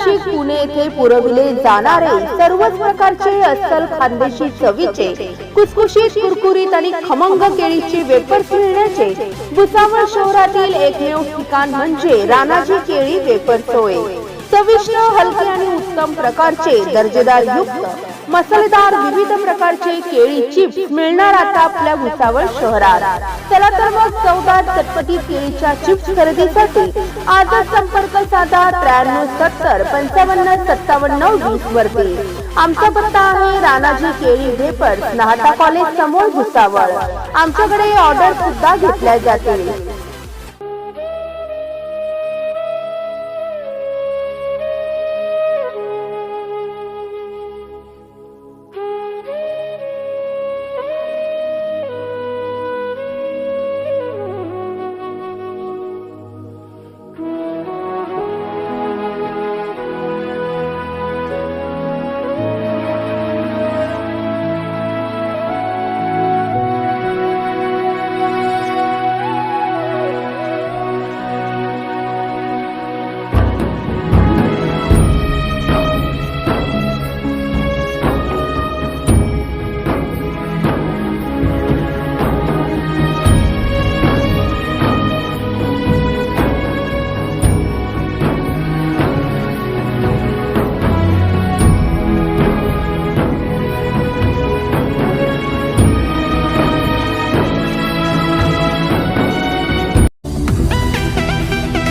नाशिक पुणे येथे पुरविले जाणारे सर्वच प्रकारचे अस्सल खानदेशी चवीचे कुसकुशीत कुरकुरीत आणि खमंग केळीचे वेपर्स मिळण्याचे भुसावळ शहरातील एकमेव ठिकाण म्हणजे राणाजी केळी वेपर्स होय चविष्ट हलके आणि उत्तम प्रकारचे दर्जेदार युक्त मसालेदार विविध प्रकारचे केळी चिप्स मिळणार आता आपल्या भुसावळ शहरात. चला तर मग चौदा चटपटी केळीच्या चिप्स खरेदीसाठी आजच संपर्क साधा त्र्याण्णव सत्तर पंचावन्न सत्तावन्न वीस वरती. आमचा पत्ता आहे राणाजी केळी वेपर्स नाहटा कॉलेज समोर भुसावळ. आमच्याकडे ऑर्डर सुद्धा घेतल्या जातील.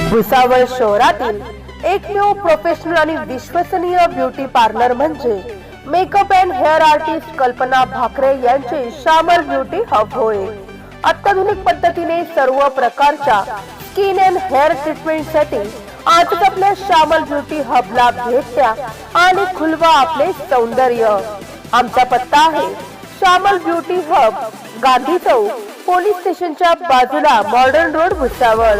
भुसावळ शहरातील एकमेव प्रोफेशनल आणि विश्वसनीय ब्युटी पार्लर म्हणजे makeup and hair artist Kalpana Bhakare यांचे शामर ब्युटी हब होय. अत्याधुनिक पद्धतीने सर्व प्रकारच्या स्किन अँड हेअर ट्रीटमेंटसाठी आजच आपल्या श्यामल ब्युटी हबला भेट द्या आणि खुलवा आपले सौंदर्य. आमचा पत्ता आहे Shyamal beauty hub Gandhi Chowk police स्टेशनच्या बाजूला modern road Bhusawal.